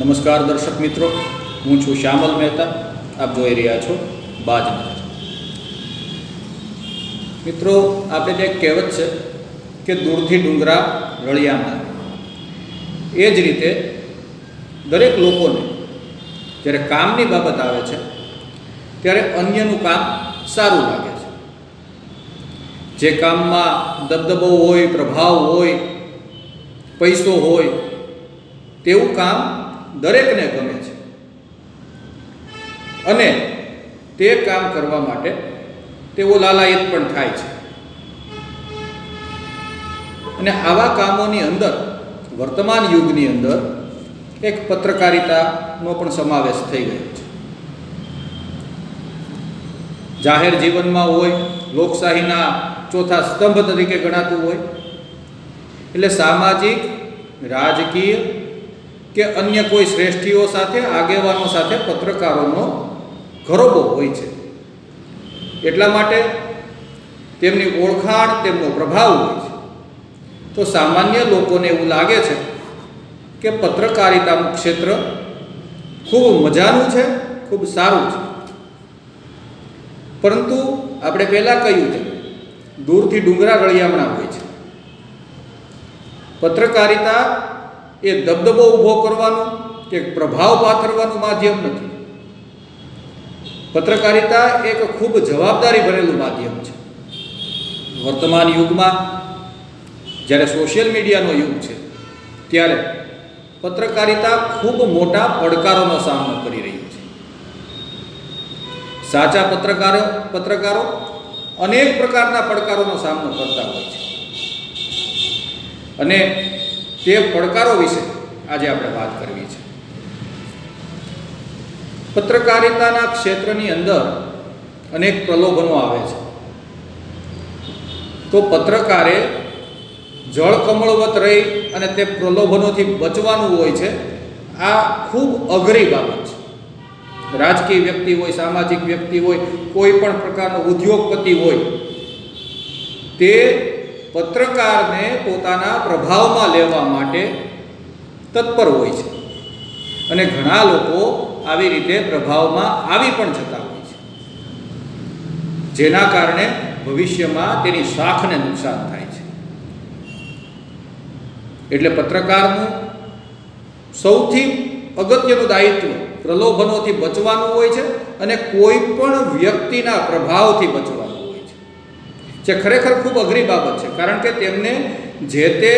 નમસ્કાર દર્શક મિત્રો, હું છું શ્યામલ મહેતા. આપ જોઈ રહ્યા છો બાજ નજર મિત્રો આપણે જે કહેવત છે કે દૂરથી ડુંગરા રળિયામાં એ જ રીતે દરેક લોકોને જ્યારે કામની બાબત આવે છે, ત્યારે અન્યનું કામ સારું લાગે છે. જે કામમાં દબદબો હોય, પ્રભાવ હોય, પૈસો હોય, તેવું કામ દરેકને ગમે છે. અને તે કામ કરવા માટે તેઓ લાલાયિત પણ થાય છે. અને આવા કામોની અંદર, વર્તમાન યુગની અંદર, એક પત્રકારિતાનો પણ સમાવેશ થઈ ગયો છે. જાહેર જીવનમાં હોય, લોકશાહીના ચોથા સ્તંભ તરીકે ગણાતું હોય, એટલે સામાજિક, રાજકીય કે અન્ય કોઈ શ્રેષ્ઠીઓ સાથે, આગેવાનો સાથે પત્રકારોનો ઘરોબો હોય છે. એટલા માટે તેમની ઓળખાણ, તેમનો પ્રભાવ હોય છે. તો સામાન્ય લોકોને એવું લાગે છે કે પત્રકારિતાનું ક્ષેત્ર ખૂબ મજાનું છે, ખૂબ સારું છે. પરંતુ આપણે પહેલાં કહ્યું છે દૂરથી ડુંગરા રળિયામણા હોય છે. પત્રકારિતા એ દબદબો ઊભો કરવાનું કે પ્રભાવ પાથરવાનું માધ્યમ નથી. પત્રકારિતા એક ખૂબ જવાબદારી ભરેલું માધ્યમ છે. વર્તમાન યુગમાં જ્યારે સોશિયલ મીડિયાનો યુગ છે, ત્યારે પત્રકારિતા ખૂબ મોટા પડકારોનો સામનો કરી રહી છે. સાચા પત્રકારો પત્રકારો અનેક પ્રકારના પડકારોનો સામનો કરતા હોય છે. અને તે પડકારો વિશે આજે આપણે વાત કરવી છે. પત્રકારિતાના ક્ષેત્રની અંદર અનેક પ્રલોભનો આવે છે. તો પત્રકારે જળ કમળવત રહી અને તે પ્રલોભનોથી બચવાનું હોય છે, આ ખૂબ અઘરી બાબત છે. રાજકીય વ્યક્તિ હોય, સામાજિક વ્યક્તિ હોય, કોઈ પણ પ્રકારનો ઉદ્યોગપતિ હોય, તે પત્રકારને પોતાના પ્રભાવમાં લેવા માટે તત્પર હોય છે. અને ઘણા લોકો આવી રીતે પ્રભાવમાં આવી પણ જતા હોય છે. જેના કારણે ભવિષ્યમાં તેની શાખને નુકસાન થાય છે. એટલે પત્રકારનું સૌથી અગત્યનું દાયિત્વ પ્રલોભનોથી બચવાનું હોય છે અને કોઈ પણ વ્યક્તિના પ્રભાવથી બચવાનું જે ખરેખર ખૂબ અઘરી બાબત છે. કારણ કે તેમને જે તે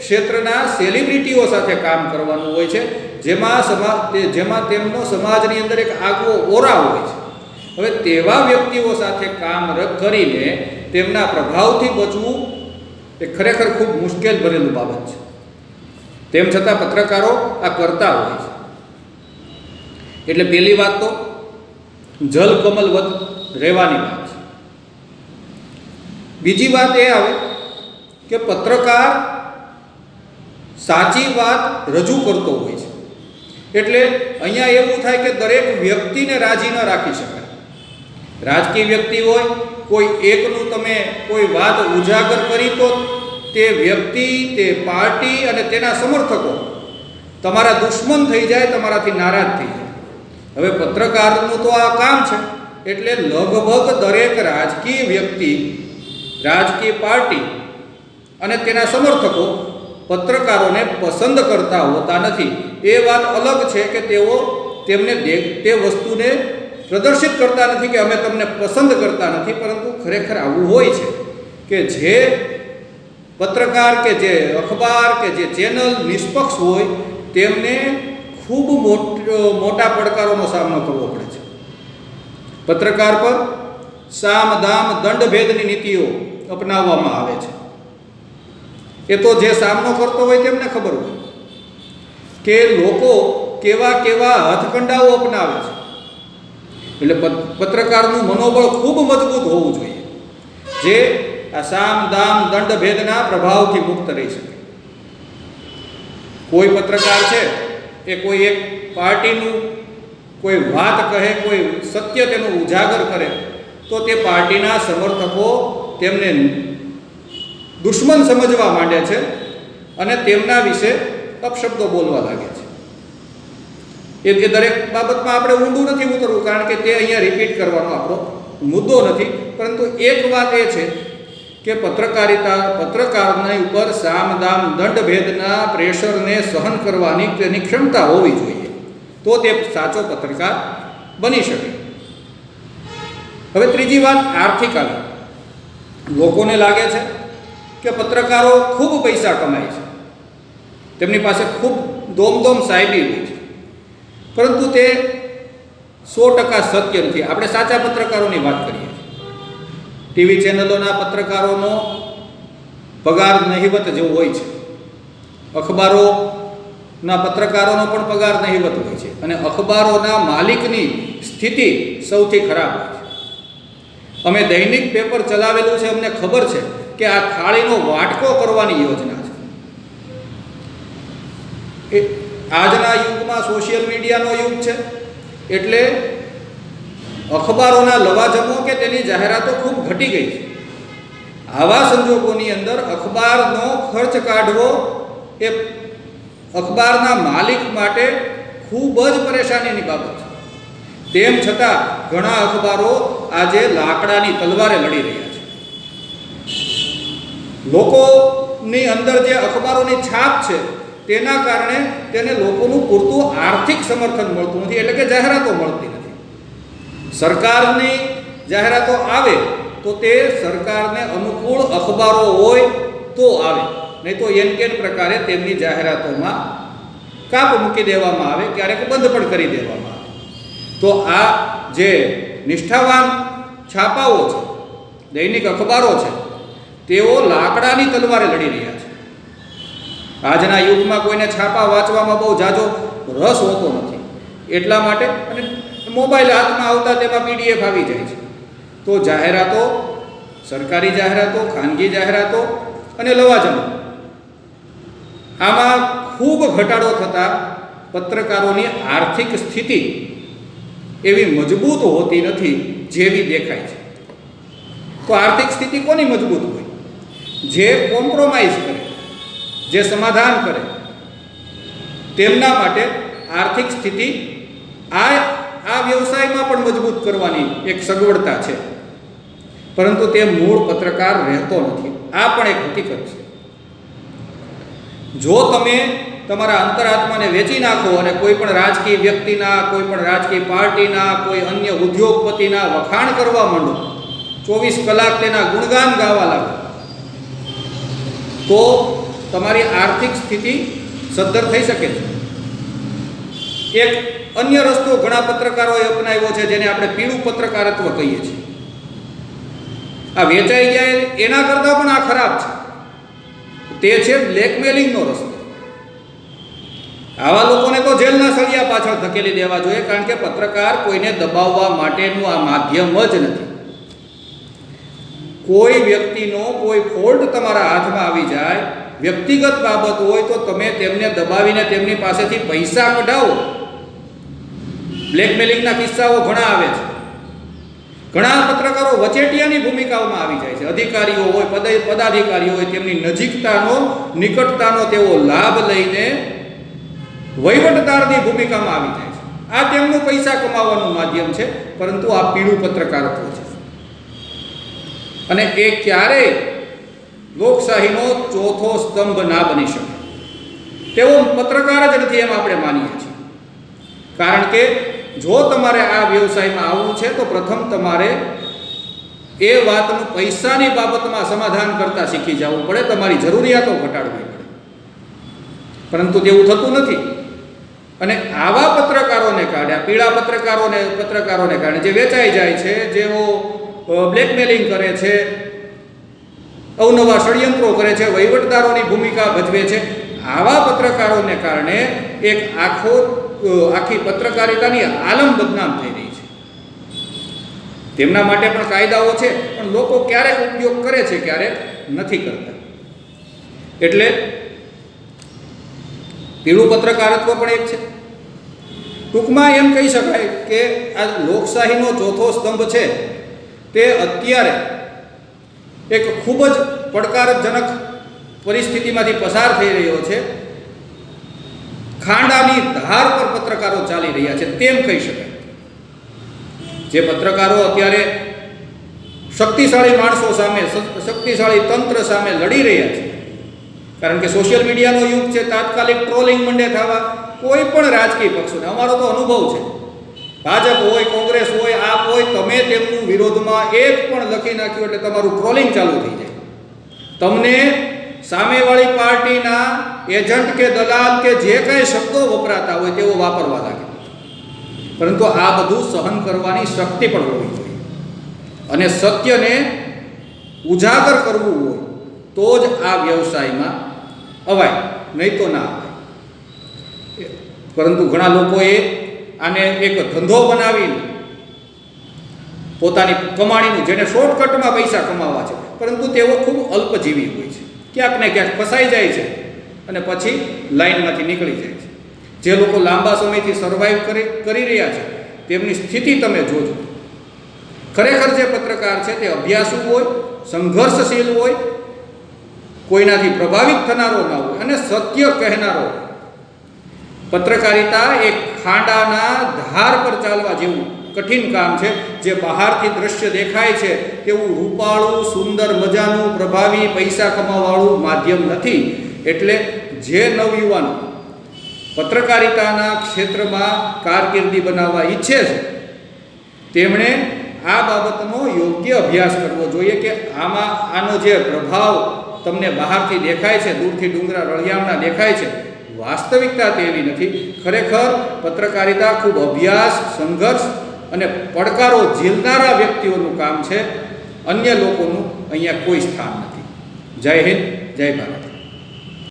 ક્ષેત્રના સેલિબ્રિટીઓ સાથે કામ કરવાનું હોય છે, જેમાં સમાજ જેમાં તેમનો સમાજની અંદર એક આગવો ઓરા હોય છે. હવે તેવા વ્યક્તિઓ સાથે કામ કરીને તેમના પ્રભાવથી બચવું એ ખરેખર ખૂબ મુશ્કેલ ભરેલું બાબત છે. તેમ છતાં પત્રકારો આ કરતા હોય છે. એટલે પહેલી વાત તો જલકમલવત રહેવાની વાત. બીજી વાત એ આવે કે પત્રકાર સાચી વાત રજૂ કરતો હોય છે. એટલે અહીંયા એવું થાય કે દરેક વ્યક્તિને રાજી ન રાખી શકાય. રાજકીય વ્યક્તિ હોય, કોઈ એકનું તમે કોઈ વાત ઉજાગર કરી તો તે વ્યક્તિ, તે પાર્ટી અને તેના સમર્થકો તમારા દુશ્મન થઈ જાય, તમારાથી નારાજ થઈ જાય. હવે પત્રકારનું તો આ કામ છે. એટલે લગભગ દરેક રાજકીય વ્યક્તિ રાજકીય પાર્ટી અને તેના સમર્થકો પત્રકારોને પસંદ કરતા હોતા નથી. એ વાત અલગ છે કે તેઓ તેમને તે વસ્તુને પ્રદર્શિત કરતા નથી કે અમે તમને પસંદ કરતા નથી, પરંતુ ખરેખર આવું હોય છે કે જે પત્રકાર કે જે અખબાર કે જે ચેનલ નિષ્પક્ષ હોય, તેમને ખૂબ મોટો, મોટા પડકારોનો સામનો કરવો પડે છે. પત્રકાર પર સામ દામ દંડભેદની નીતિઓ અપનાવવામાં આવે છે. એ તો જે સામનો કરતો હોય તેમને ખબર હોય કે લોકો કેવા કેવા હથકંડાઓ અપનાવે છે. એટલે પત- પત્રકારનું મનોબળ ખૂબ મજબૂત હોવું જોઈએ. જે આ સામ, દામ, દંડ, ભેદના પ્રભાવથી મુક્ત રહી શકે. કોઈ પત્રકાર છે, એ કોઈ એક પાર્ટીનું કોઈ વાત કહે, કોઈ સત્ય તેનું ઉજાગર કરે, તો તે પાર્ટીના સમર્થકો તેમને દુશ્મન સમજવા માંડે છે અને તેમના વિશે અપશબ્દો બોલવા લાગે છે. એ દરેક બાબતમાં આપણે ઊંડું નથી ઉતરવું, કારણ કે તે અહીંયા રિપીટ કરવાનો આપણો મુદ્દો નથી. પરંતુ એક વાત એ છે કે પત્રકારિતા, પત્રકારની ઉપર સામ, દામ દંડ ભેદના પ્રેશરને સહન કરવાની તેની ક્ષમતા હોવી જોઈએ. તો તે સાચો પત્રકાર બની શકે. હવે ત્રીજી વાત આર્થિક આવી લોકોને લાગે છે કે પત્રકારો ખૂબ પૈસા કમાય છે. તેમની પાસે ખૂબ દોમદોમ સાહેબી હોય છે. પરંતુ તે સો ટકા સત્ય નથી. આપણે સાચા પત્રકારોની વાત કરીએ ટીવી ચેનલોના પત્રકારોનો પગાર નહિવત જેવો હોય છે. અખબારોના પત્રકારોનો પણ પગાર નહિવત હોય છે. અને અખબારોના માલિકની સ્થિતિ સૌથી ખરાબ હોય છે. અમે દૈનિક પેપર ચલાવેલું છે, અમને ખબર છે કે આ થાળીનો વાટકો કરવાની યોજના છે. એ આજના યુગમાં સોશિયલ મીડિયાનો યુગ છે, એટલે અખબારોના લવાજમો કે તેની જાહેરાતો ખૂબ ઘટી ગઈ છે. આવા સંજોગોની અંદર અખબારનો ખર્ચ કાઢવો એ અખબારના માલિક માટે ખૂબ જ પરેશાનીની બાબત છે. તેમ છતાં ઘણા અખબારો આજે લાકડાની તલવારે લડી રહ્યા છે. લોકોની અંદર જે અખબારોની છાપ છે, તેના કારણે તેને લોકોનું પૂરતું આર્થિક સમર્થન મળતું નથી, એટલે કે જાહેરાતો મળતી નથી. સરકારની જાહેરાતો આવે તો તે સરકારને અનુકૂળ અખબારો હોય તો આવે, નહીં તો એન કેન પ્રકારે તેમની જાહેરાતોમાં કાપ મૂકી દેવામાં આવે, ક્યારેક બંધ પણ કરી દેવામાં આવે. તો આ જે નિષ્ઠાવાન છાપાઓ છે, દૈનિક અખબારો છે, તેઓ લાકડાની તલવારે લડી રહ્યા છે. આજના યુગમાં કોઈને છાપા વાંચવામાં બહુ જાજો રસ હોતો નથી. એટલા માટે અને મોબાઈલ હાથમાં આવતા તેમાં પીડીએફ આવી જાય છે. તો જાહેરાતો, સરકારી જાહેરાતો, ખાનગી જાહેરાતો અને લવાજમો. આમાં ખૂબ ઘટાડો થતાં પત્રકારોની આર્થિક સ્થિતિ એવી મજબૂત હોતી નથી જેવી દેખાય છે. તો આર્થિક સ્થિતિ કોની મજબૂત હોય? જે કોમ્પ્રોમાઇઝ કરે, જે સમાધાન કરે, તેમના માટે આર્થિક સ્થિતિ આ આ વ્યવસાયમાં પણ મજબૂત કરવાની એક સગવડતા છે. પરંતુ તે મૂળ પત્રકાર રહેતો નથી. આ પણ એક હકીકત છે. જો તમે તમારા અંતરાત્માને વેચી નાખો અને કોઈ પણ રાજકીય વ્યક્તિના, કોઈ પણ રાજકીય પાર્ટીના, કોઈ અન્ય ઉદ્યોગપતિના વખાણ કરવા માંડો. ચોવીસ કલાક તેના ગુણગાન ગાવા લાગો. તો તમારી આર્થિક સ્થિતિ સદ્ધર થઈ શકે છે. એક અન્ય રસ્તો ઘણા પત્રકારોએ અપનાવ્યો છે જેને આપણે પીળું પત્રકારત્વ કહીએ છીએ. આ વેચાઈ જાય એના કરતાં પણ આ ખરાબ છે. તે છે બ્લેકમેલિંગનો રસ્તો. આવા લોકોને તો જેલના સળિયા પાછળ ધકેલી દેવા જોઈએ, કારણ કે પત્રકાર કોઈને દબાવવા માટેનું આ માધ્યમ જ નથી. કોઈ વ્યક્તિનો કોઈ ફોલ્ટ તમારા હાથમાં આવી જાય, વ્યક્તિગત બાબત હોય તો તમે તેમને દબાવીને તેમની પાસેથી પૈસા કઢાવો. બ્લેકમેલિંગના કિસ્સાઓ ઘણા આવે છે. ઘણા પત્રકારો વચેટિયાની ભૂમિકાઓમાં આવી જાય છે. અધિકારીઓ હોય પદ પદાધિકારીઓ હોય, તેમની નજીકતાનો, નિકટતાનો તેઓ લાભ લઈને વહીવટદારની ભૂમિકામાં આવી જાય છે. આ તેમનું પૈસા કમાવાનું માધ્યમ છે, પરંતુ આ પીળું પત્રકારત્વ છે અને એ ક્યારેય લોકશાહીનો ચોથો સ્તંભ ના બની શકે. તેવો પત્રકાર જ નથી એમ આપણે માનીએ છીએ. કારણ કે જો તમારે આ વ્યવસાયમાં આવવું છે, તો પ્રથમ તમારે એ વાતનું પૈસાની બાબતમાં સમાધાન કરતા શીખી જવું પડે, તમારી જરૂરિયાતો ઘટાડવી પડે. પરંતુ તેવું થતું નથી. અને આવા પત્રકારોને કારણે, આ પીળા પત્રકારોને પત્રકારોને કારણે જે વેચાઈ જાય છે, જેઓ બ્લેકમેલિંગ કરે છે, અવનવા ષડયંત્રો કરે છે, વહીવટદારોની ભૂમિકા ભજવે છે, આવા પત્રકારોને કારણે એક આખો આખી પત્રકારિતાની આલમ બદનામ થઈ રહી છે. તેમના માટે પણ કાયદાઓ છે, પણ લોકો ક્યારેક ઉપયોગ કરે છે ક્યારેક નથી કરતા. એટલે પીળું પત્રકારત્વ પણ એક છે. ટૂંકમાં એમ કહી શકાય કે આ લોકશાહીનો ચોથો સ્તંભ છે તે અત્યારે એક ખૂબ જ પડકારજનક પરિસ્થિતિમાંથી પસાર થઈ રહ્યો છે. ખાંડાની ધાર પર પત્રકારો ચાલી રહ્યા છે તેમ કહી શકાય. જે પત્રકારો અત્યારે શક્તિશાળી માણસો સામે શક્તિશાળી તંત્ર સામે લડી રહ્યા છે. કારણ કે સોશિયલ મીડિયાનો યુગ છે, તાત્કાલિક ટ્રોલિંગ મંડે થવા કોઈ પણ રાજકીય પક્ષોને અમારો તો અનુભવ છે. ભાજપ હોય, કોંગ્રેસ હોય, આપ હોય, તમે તેમનું વિરોધમાં એક પણ લખી નાખ્યું એટલે તમારું ટ્રોલિંગ ચાલુ થઈ જાય. તમને સામેવાળી પાર્ટીના એજન્ટ કે દલાલ કે જે કાંઈ શબ્દો વપરાતા હોય તેઓ વાપરવા લાગે. પરંતુ આ બધું સહન કરવાની શક્તિ પણ હોવી જોઈએ. અને સત્યને ઉજાગર કરવું હોય તો જ આ વ્યવસાયમાં અવાય, નહીં તો ના અવાય. પરંતુ ઘણા લોકોએ આને એક ધંધો બનાવીને પોતાની કમાણીનું, જેને શોર્ટકટમાં પૈસા કમાવા છે, પરંતુ તેઓ ખૂબ અલ્પજીવી હોય છે. ક્યાંક ને ક્યાંક ફસાઈ જાય છે અને પછી લાઈનમાંથી નીકળી જાય છે. જે લોકો લાંબા સમયથી સર્વાઈવ કરી કરી રહ્યા છે, તેમની સ્થિતિ તમે જોજો. ખરેખર જે પત્રકાર છે તે અભ્યાસુ હોય, સંઘર્ષશીલ હોય કોઈનાથી પ્રભાવિત થનારો ન હોય અને સત્ય કહેનારો પત્રકારિતા એ ખાંડાના ધાર પર ચાલવા જેવું કઠિન કામ છે. જે બહારથી દ્રશ્ય દેખાય છે તેવું રૂપાળું, સુંદર મજાનું, પ્રભાવી પૈસા કમાવાળું માધ્યમ નથી. એટલે જે નવયુવાનો પત્રકારિતાના ક્ષેત્રમાં કારકિર્દી બનાવવા ઈચ્છે છે, તેમણે આ બાબતનો યોગ્ય અભ્યાસ કરવો જોઈએ કે આમાં આનો જે પ્રભાવ તમને બહારથી દેખાય છે, દૂરથી ડુંગરા રળિયામણા દેખાય છે. વાસ્તવિકતા તેવી નથી. ખરેખર પત્રકારિતા ખૂબ અભ્યાસ, સંઘર્ષ અને પડકારો ઝીલનારા વ્યક્તિઓનું કામ છે. અન્ય લોકોનું અહીંયા કોઈ સ્થાન નથી. જય હિન્દ, જય ભારત.